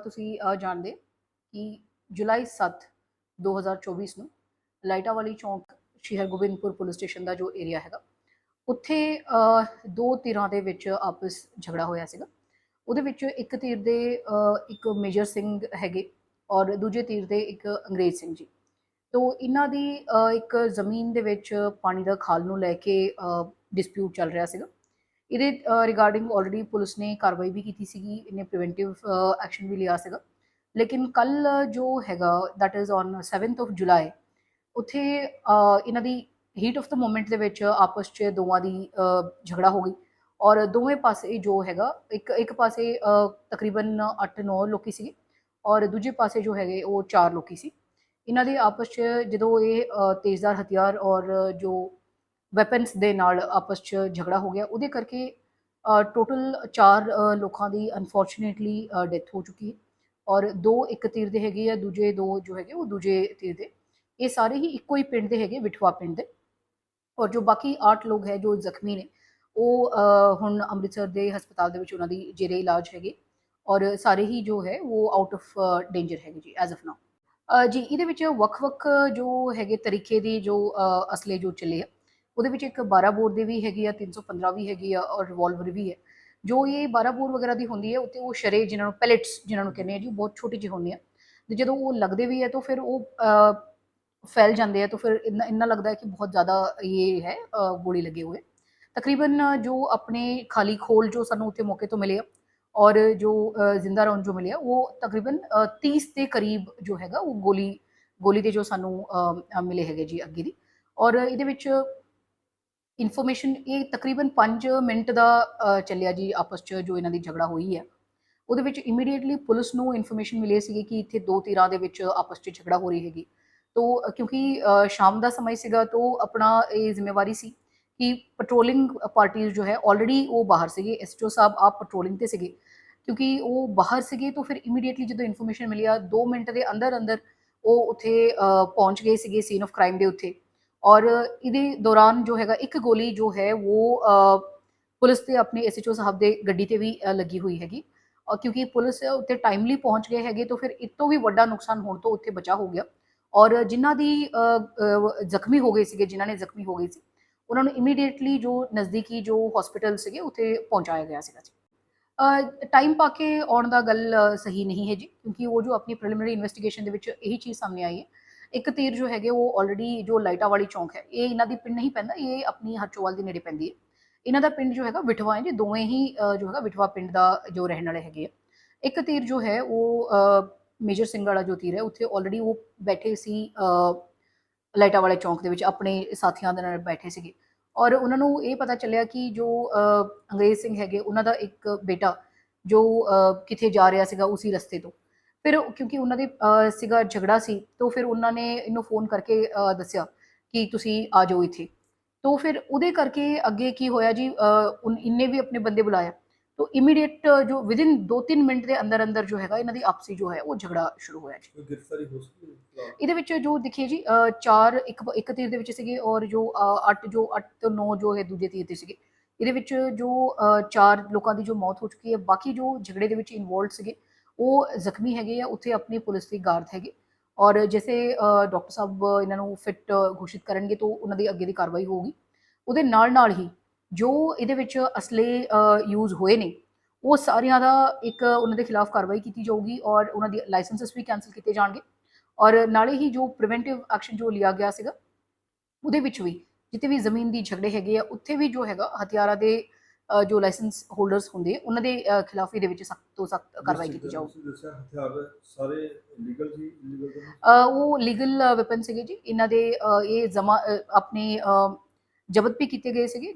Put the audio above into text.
ਤੁਸੀਂ ਜਾਣਦੇ ਕਿ ਜੁਲਾਈ 7 2024 ਨੂੰ ਲਾਈਟਾ ਵਾਲੀ ਚੌਂਕ ਸ਼੍ਰੀ ਹਰਗੋਬਿੰਦਪੁਰ ਪੁਲਿਸ ਸਟੇਸ਼ਨ ਦਾ ਜੋ ਏਰੀਆ ਹੈਗਾ, ਉੱਥੇ ਦੋ ਧਿਰਾਂ ਦੇ ਵਿੱਚ ਆਪਸ ਝਗੜਾ ਹੋਇਆ ਸੀਗਾ। ਉਹਦੇ ਵਿੱਚ ਇੱਕ ਧਿਰ ਦੇ ਇੱਕ ਮੇਜਰ ਸਿੰਘ ਹੈਗੇ ਔਰ ਦੂਜੇ ਧਿਰ ਦੇ ਇੱਕ ਅੰਗਰੇਜ਼ ਸਿੰਘ ਜੀ। ਤੋ ਇਹਨਾਂ ਦੀ ਇੱਕ ਜ਼ਮੀਨ ਦੇ ਵਿੱਚ ਪਾਣੀ ਦਾ ਖਾਲ ਨੂੰ ਲੈ ਕੇ ਡਿਸਪਿਊਟ ਚੱਲ ਰਿਹਾ ਸੀਗਾ। ਇਹਦੇ ਰਿਗਾਰਡਿੰਗ ਆਲਰੇਡੀ ਪੁਲਿਸ ਨੇ ਕਾਰਵਾਈ ਵੀ ਕੀਤੀ ਸੀਗੀ, ਇਹਨੇ ਪ੍ਰੀਵੈਂਟਿਵ ਐਕਸ਼ਨ ਵੀ ਲਿਆ ਸੀਗਾ। ਲੇਕਿਨ ਕੱਲ ਜੋ ਹੈਗਾ that is on 7th of July ਉੱਥੇ ਇਹਨਾਂ ਦੀ ਹੀਟ ਆਫ ਦਾ ਮੂਮੈਂਟ ਦੇ ਵਿੱਚ ਆਪਸ 'ਚ ਦੋਵਾਂ ਦੀ ਝਗੜਾ ਹੋ ਗਈ। ਔਰ ਦੋਵੇਂ ਪਾਸੇ ਜੋ ਹੈਗਾ, ਇੱਕ ਇੱਕ ਪਾਸੇ ਤਕਰੀਬਨ 8-9 ਲੋਕੀ ਸੀਗੇ, ਔਰ ਦੂਜੇ ਪਾਸੇ ਜੋ ਹੈਗੇ, ਉਹ 4 ਲੋਕੀ ਸੀ। ਇਹਨਾਂ ਦੇ ਆਪਸ 'ਚ ਜਦੋਂ ਇਹ ਤੇਜ਼ਦਾਰ ਹਥਿਆਰ ਔਰ ਜੋ ਵੈਪਨਸ ਦੇ ਨਾਲ ਆਪਸ 'ਚ ਝਗੜਾ ਹੋ ਗਿਆ। ਉਹਦੇ ਕਰਕੇ ਟੋਟਲ 4 ਲੋਕਾਂ ਦੀ ਅਨਫੋਰਚੂਨੇਟਲੀ ਡੈਥ ਹੋ ਚੁੱਕੀ ਹੈ। ਔਰ ਦੋ ਇੱਕ ਤੀਰ ਦੇ ਹੈਗੇ ਆ, ਦੂਜੇ ਦੋ ਜੋ ਹੈਗੇ ਉਹ ਦੂਜੇ ਤੀਰ ਦੇ। ਇਹ ਸਾਰੇ ਹੀ ਇੱਕੋ ਹੀ ਪਿੰਡ ਦੇ ਹੈਗੇ, ਵਿਠਵਾ ਪਿੰਡ ਦੇ। ਔਰ ਜੋ ਬਾਕੀ 8 ਲੋਕ ਹੈ, ਜੋ ਜ਼ਖਮੀ ਨੇ, ਉਹ ਹੁਣ ਅੰਮ੍ਰਿਤਸਰ ਦੇ ਹਸਪਤਾਲ ਦੇ ਵਿੱਚ ਉਹਨਾਂ ਦੀ ਜੇਰੇ ਇਲਾਜ ਹੈਗੇ। ਔਰ ਸਾਰੇ ਹੀ ਜੋ ਹੈ, ਉਹ ਆਊਟ ਆਫ ਡੇਂਜਰ ਹੈਗੇ ਜੀ ਐਜ਼ ਆਫ ਨਾਓ ਜੀ, ਇਹਦੇ ਵਿੱਚ ਵੱਖ-ਵੱਖ ਜੋ ਹੈਗੇ ਤਰੀਕੇ ਦੀ ਜੋ ਅਸਲੇ ਜੋ ਚੱਲੇ ਆ ਉਹਦੇ ਵਿੱਚ ਇੱਕ 12 ਬੋਰ ਦੇ ਵੀ ਹੈਗੀ ਆ 315 ਵੀ ਹੈਗੀ ਆ ਔਰ ਰਿਵਾਲਵਰ ਵੀ ਹੈ। ਜੋ ਇਹ 12 ਬੋਰ ਵਗੈਰਾ ਦੀ ਹੁੰਦੀ ਹੈ ਉੱਤੇ ਉਹ ਸ਼ਰੇ ਜਿਨ੍ਹਾਂ ਨੂੰ ਪੈਲੇਟਸ ਜਿਨ੍ਹਾਂ ਨੂੰ ਕਹਿੰਦੇ ਆ ਜੀ ਉਹ ਬਹੁਤ ਛੋਟੀ ਜਿਹੇ ਹੁੰਦੇ ਆ। ਤੇ ਜਦੋਂ ਉਹ ਲੱਗਦੇ ਵੀ ਹੈ ਤਾਂ ਫਿਰ ਉਹ ਫੈਲ ਜਾਂਦੇ ਆ ਤਾਂ ਫਿਰ ਇੰਨਾ ਇੰਨਾ ਲੱਗਦਾ ਹੈ ਕਿ ਬਹੁਤ ਜ਼ਿਆਦਾ ਇਹ ਹੈ ਗੋਲੀ ਲੱਗੇ ਹੋਏ। ਤਕਰੀਬਨ ਜੋ ਆਪਣੇ ਖਾਲੀ ਖੋਲ ਜੋ ਸਾਨੂੰ ਉੱਥੇ ਮੌਕੇ ਤੋਂ ਮਿਲੇ ਆ ਔਰ ਜੋ ਜ਼ਿੰਦਾ ਰੌਂਦ ਜੋ ਮਿਲਿਆ ਉਹ ਤਕਰੀਬਨ ਅ, 30 ਦੇ ਕਰੀਬ ਜੋ ਹੈਗਾ ਉਹ ਗੋਲੀ ਗੋਲੀ ਦੇ ਜੋ ਸਾਨੂੰ ਮਿਲੇ ਹੈਗੇ ਜੀ ਅੱਗੇ ਦੀ। ਔਰ ਇਹਦੇ ਵਿੱਚ ਇਨਫੋਰਮੇਸ਼ਨ ਇਹ ਤਕਰੀਬਨ 5 ਮਿੰਟ ਦਾ ਚੱਲਿਆ ਜੀ ਆਪਸ 'ਚ ਜੋ ਇਹਨਾਂ ਦੀ ਝਗੜਾ ਹੋਈ ਹੈ। ਉਹਦੇ ਵਿੱਚ ਇਮੀਡੀਏਟਲੀ ਪੁਲਿਸ ਨੂੰ ਇਨਫੋਰਮੇਸ਼ਨ ਮਿਲੀ ਸੀਗੀ ਕਿ ਇੱਥੇ ਦੋ ਧਿਰਾਂ ਦੇ ਵਿੱਚ ਆਪਸ 'ਚ ਝਗੜਾ ਹੋ ਰਹੀ ਹੈਗੀ। ਤੋ ਕਿਉਂਕਿ ਸ਼ਾਮ ਦਾ ਸਮਾਂ ਸੀਗਾ, ਤੋ ਆਪਣਾ ਇਹ ਜ਼ਿੰਮੇਵਾਰੀ ਸੀ ਕਿ ਪੈਟਰੋਲਿੰਗ ਪਾਰਟੀਆਂ ਜੋ ਹੈ ਆਲਰੇਡੀ ਉਹ ਬਾਹਰ ਸੀਗੇ। ਐਸਟੋ ਸਾਹਿਬ ਆਪ ਪੈਟਰੋਲਿੰਗ ਤੇ ਸੀਗੇ। ਕਿਉਂਕਿ ਉਹ ਬਾਹਰ ਸੀਗੇ ਤਾਂ ਫਿਰ ਇਮੀਡੀਏਟਲੀ ਜਦੋਂ ਇਨਫੋਰਮੇਸ਼ਨ ਮਿਲੀ ਆ 2 ਮਿੰਟ ਦੇ ਅੰਦਰ ਅੰਦਰ ਉਹ ਉੱਥੇ ਪਹੁੰਚ ਗਏ ਸੀਗੇ ਸੀਨ ਆਫ ਕ੍ਰਾਈਮ ਦੇ ਉੱਤੇ। ਔਰ ਇਹਦੇ ਦੌਰਾਨ ਜੋ ਹੈਗਾ, ਇੱਕ ਗੋਲੀ ਜੋ ਹੈ ਉਹ ਪੁਲਿਸ ਤੇ ਆਪਣੇ ਐਸਐਚਓ ਸਾਹਿਬ ਦੇ ਗੱਡੀ ਤੇ ਵੀ ਲੱਗੀ ਹੋਈ ਹੈਗੀ। ਔਰ ਕਿਉਂਕਿ ਪੁਲਿਸ ਉੱਤੇ ਟਾਈਮਲੀ ਪਹੁੰਚ ਗਏ ਹੈਗੇ, ਤਾਂ ਫਿਰ ਇਸ ਤੋਂ ਵੀ ਵੱਡਾ ਨੁਕਸਾਨ ਹੋਣ ਤੋਂ ਉੱਥੇ ਬਚਾ ਹੋ ਗਿਆ। ਔਰ ਜਿਨ੍ਹਾਂ ਦੀ ਜ਼ਖਮੀ ਹੋ ਗਏ ਸੀਗੇ, ਜਿਨ੍ਹਾਂ ਨੇ ਜ਼ਖਮੀ ਹੋ ਗਏ ਸੀ, ਉਹਨਾਂ ਨੂੰ ਇਮੀਡੀਏਟਲੀ ਜੋ ਨਜ਼ਦੀਕੀ ਜੋ ਹਸਪੀਟਲ ਸੀਗੇ, ਉੱਥੇ ਪਹੁੰਚਾਇਆ ਗਿਆ ਸੀਗਾ ਜੀ। ਟਾਈਮ ਪਾ ਕੇ ਆਉਣ ਦਾ ਗੱਲ ਸਹੀ ਨਹੀਂ ਹੈ ਜੀ, ਕਿਉਂਕਿ ਉਹ ਜੋ ਆਪਣੀ ਪ੍ਰੀਲਿਮਿਨਰੀ ਇਨਵੈਸਟੀਗੇਸ਼ਨ ਦੇ ਵਿੱਚ ਇਹੀ ਚੀਜ਼ ਸਾਹਮਣੇ ਆਈ ਹੈ। ਇੱਕ ਤੀਰ ਜੋ ਹੈਗੇ ਉਹ ਆਲਰੇਡੀ ਜੋ ਲਾਈਟਾ ਵਾਲੀ ਚੌਂਕ ਹੈ ਇਹ ਇਹਨਾਂ ਦੀ ਪਿੰਡ ਨਹੀਂ ਪੈਂਦਾ ਇਹ ਆਪਣੀ ਹਰਚੋਵਾਲ ਦੇ ਨੇੜੇ ਪੈਂਦੀ ਹੈ। ਇਹਨਾਂ ਦਾ ਪਿੰਡ ਜੋ ਹੈਗਾ ਵਿਠਵਾ ਹੈ ਜੀ ਦੋਵੇਂ ਹੀ ਜੋ ਹੈਗਾ ਵਿਠਵਾ ਪਿੰਡ ਦਾ ਜੋ ਰਹਿਣ ਵਾਲੇ ਹੈਗੇ ਆ। ਇੱਕ ਤੀਰ ਜੋ ਹੈ ਉਹ ਮੇਜਰ ਸਿੰਘ ਵਾਲਾ ਜੋ ਤੀਰ ਹੈ ਉੱਥੇ ਆਲਰੇਡੀ ਉਹ ਬੈਠੇ ਸੀ ਅ, ਲਾਈਟਾ ਵਾਲੇ ਚੌਂਕ ਦੇ ਵਿੱਚ ਆਪਣੇ ਸਾਥੀਆਂ ਦੇ ਨਾਲ ਬੈਠੇ ਸੀਗੇ। ਔਰ ਉਹਨਾਂ ਨੂੰ ਇਹ ਪਤਾ ਚੱਲਿਆ ਕਿ ਜੋ ਅੰਗਰੇਜ਼ ਸਿੰਘ ਹੈਗੇ ਉਹਨਾਂ ਦਾ ਇੱਕ ਬੇਟਾ ਜੋ ਅ, ਕਿਥੇ ਜਾ ਰਿਹਾ ਸੀਗਾ ਉਸੇ ਰਸਤੇ ਤੋਂ। ਫਿਰ ਕਿਉਂਕਿ ਉਹਨਾਂ ਦੇ ਸੀਗਾ ਝਗੜਾ ਸੀ ਤਾਂ ਫਿਰ ਉਹਨਾਂ ਨੇ ਇਹਨੂੰ ਫੋਨ ਕਰਕੇ ਦੱਸਿਆ ਕਿ ਤੁਸੀਂ ਆ ਜਾਓ ਇੱਥੇ। ਤਾਂ ਫਿਰ ਉਹਦੇ ਕਰਕੇ ਅੱਗੇ ਕੀ ਹੋਇਆ ਜੀ ਇਹਨੇ ਵੀ ਆਪਣੇ ਬੰਦੇ ਬੁਲਾਇਆ। ਤਾਂ ਇਮੀਡੀਏਟ ਜੋ ਵਿਦਿਨ 2-3 ਮਿੰਟ ਦੇ ਅੰਦਰ ਅੰਦਰ ਜੋ ਹੈਗਾ ਇਹਨਾਂ ਦੀ ਆਪਸੀ ਜੋ ਹੈ ਉਹ ਝਗੜਾ ਸ਼ੁਰੂ ਹੋਇਆ ਜੀ। ਕੋਈ ਗ੍ਰਿਫਤਾਰੀ ਹੋ ਸਕਦੀ ਹੈ ਇਹਦੇ ਵਿੱਚ ਜੋ ਦੇਖੀਏ ਜੀ ਅ, ਚਾਰ ਇੱਕ ਇੱਕ ਤੀਰ ਦੇ ਵਿੱਚ ਸੀਗੇ ਔਰ ਜੋ 8 ਜੋ 8 ਤੋਂ 9 ਜੋ ਹੈ ਦੂਜੇ ਤੀਰ ਤੇ ਸੀਗੇ। ਇਹਦੇ ਵਿੱਚ ਜੋ ਚਾਰ ਲੋਕਾਂ ਦੀ ਜੋ ਮੌਤ ਹੋ ਚੁੱਕੀ ਹੈ ਬਾਕੀ ਜੋ ਝਗੜੇ ਦੇ ਵਿੱਚ ਇਨਵੋਲਡ ਸੀਗੇ ਉਹ ਜ਼ਖਮੀ ਹੈਗੇ ਆ, ਉੱਥੇ ਆਪਣੀ ਪੁਲਿਸ ਦੀ ਗਾਰਡ ਹੈਗੇ। ਔਰ ਜੈਸੇ ਡਾਕਟਰ ਸਾਹਿਬ ਇਹਨਾਂ ਨੂੰ ਫਿੱਟ ਘੋਸ਼ਿਤ ਕਰਨਗੇ ਤਾਂ ਉਹਨਾਂ ਦੀ ਅੱਗੇ ਦੀ ਕਾਰਵਾਈ ਹੋਊਗੀ। ਉਹਦੇ ਨਾਲ ਨਾਲ ਹੀ ਜੋ ਇਹਦੇ ਵਿੱਚ ਅਸਲੇ ਯੂਜ਼ ਹੋਏ ਨੇ, ਉਹ ਸਾਰਿਆਂ ਦਾ ਇੱਕ ਉਹਨਾਂ ਦੇ ਖਿਲਾਫ ਕਾਰਵਾਈ ਕੀਤੀ ਜਾਊਗੀ ਔਰ ਉਹਨਾਂ ਦੀ ਲਾਇਸੈਂਸਸ ਵੀ ਕੈਨਸਲ ਕੀਤੇ ਜਾਣਗੇ। ਔਰ ਨਾਲੇ ਹੀ ਜੋ ਪ੍ਰੀਵੈਂਟਿਵ ਐਕਸ਼ਨ ਜੋ ਲਿਆ ਗਿਆ ਸੀਗਾ, ਉਹਦੇ ਵਿੱਚ ਵੀ ਜਿੱਥੇ ਵੀ ਜ਼ਮੀਨ ਦੀ ਝਗੜੇ ਹੈਗੇ ਆ, ਉੱਥੇ ਵੀ ਜੋ ਹੈਗਾ, ਹਥਿਆਰਾਂ ਦੇ ਜੋ ਲਾਇਸੈਂਸ ਹੋਲਡਰਸ ਹੁੰਦੇ ਉਹਨਾਂ ਦੇ ਖਿਲਾਫ ਇਹਦੇ ਵਿੱਚ ਸਖਤ ਤੋਂ ਸਖਤ ਕਾਰਵਾਈ ਕੀਤੀ ਜਾਊਗੀ। ਦੱਸਿਆ ਹਥਿਆਰ ਸਾਰੇ ਲੀਗਲ ਉਹ ਲੀਗਲ ਵੈਪਨ ਸੀਗੇ ਜੀ। ਇਹਨਾਂ ਦੇ ਇਹ ਜਮਾ ਆਪਣੇ ਜ਼ਬਤ ਵੀ ਕੀਤੇ ਗਏ ਸੀਗੇ।